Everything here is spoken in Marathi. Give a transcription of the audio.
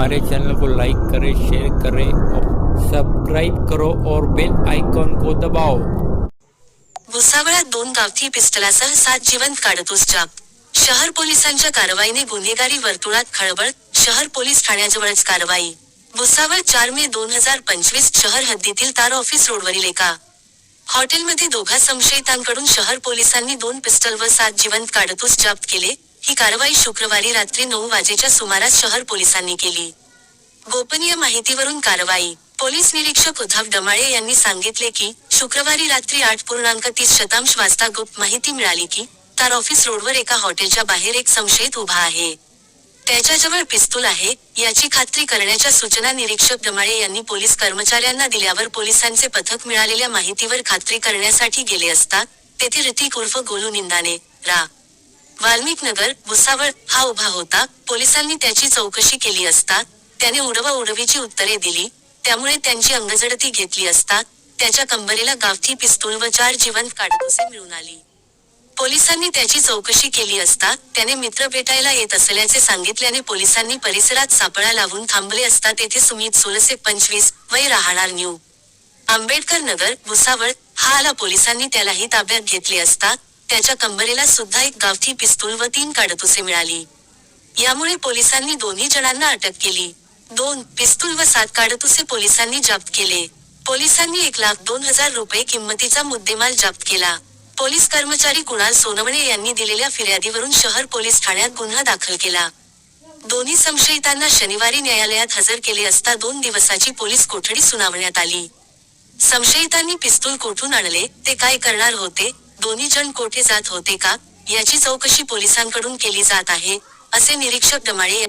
हमारे चैनल को लाइक करें शेयर करें और सब्सक्राइब करो और बेल आइकॉन को दबाओ। भुसावळात दोन गावठी पिस्टलासह सात जिवंत काढतोस जाप। शहर पोलिसांच्या कारवाईने गुन्हेगारी वर्तुळात खळबळ शहर पोलीस ठाण्याजवळच कारवाई। भुसावळ चार मे दोन हजार पंचवीस शहर हद्दीतील तार ऑफिस रोडवरील एका हॉटेलमध्ये दोघा संशयितांकडून शहर पोलिसांनी दोन पिस्टल व सात जिवंत काढतूस जप्त केले. ही कारवाई शुक्रवारी रात्री नऊ वाजेच्या सुमारास शहर पोलिसांनी केली. गोपनीय माहितीवरून कारवाई. पोलीस निरीक्षक उद्धव डमाळे यांनी सांगितले की शुक्रवारी रात्री आठ पूर्णांक तीस शतांश वाजता गुप्त माहिती मिळाली की तार ऑफिस रोडवर एका हॉटेलच्या बाहेर एक संशयित उभा आहे. त्याच्याजवळ पिस्तूल आहे याची खात्री करण्याच्या सूचना निरीक्षक डमाळे यांनी पोलीस कर्मचाऱ्यांना दिल्यावर पोलिसांचे पथक मिळालेल्या माहितीवर खात्री करण्यासाठी गेले असता तेथे ऋतिक उर्फ गोलू निंदाने रा. वाल्मिक नगर भुसावळ हा उभा होता. पोलिसांनी त्याची चौकशी केली असता त्याने उडवा उडवीची उत्तरे दिली त्यामुळे त्यांची अंगजडती घेतली असता त्याच्या कंबरेला गावठी पिस्तूल व चार जिवंत काडतुसे मिळून आली. पोलिसांनी त्याची चौकशी केली असता त्याने मित्र भेटायला येत असल्याचे सांगितल्याने पोलिसांनी परिसरात सापळा लावून थांबले असता तेथे सुमित सोळसे पंचवीस वय राहणार न्यू. आंबेडकर नगर भुसावळ हा आला पोलिसांनी त्यालाही ताब्यात घेतले असता त्याच्या कंबरेला सुद्धा एक गावठी पिस्तूल व तीन काडतुसे मिळाली. यामुळे पोलिसांनी दोन्ही जणांना अटक केली. दोन पिस्तूल व सात काडतुसे पोलिसांनी जप्त केले. पोलिसांनी एक लाख दोन हजार रुपये किंमतीचा मुद्देमाल जप्त केला. पोलीस कर्मचारी कुणाल सोनवणे यांनी दिलेल्या फिर्यादीवरून शहर पोलीस ठाण्यात गुन्हा दाखल केला. दोन्ही संशयितांना शनिवारी न्यायालयात हजर केले असता दोन दिवसाची पोलीस कोठडी सुनावण्यात आली. संशयितांनी पिस्तूल कोठून आणले ते काय करणार होते दोन्ही जण कोठे जात होते का? याची चौकशी पोलिसांकडून केली जात आहे असे निरीक्षक डमाळे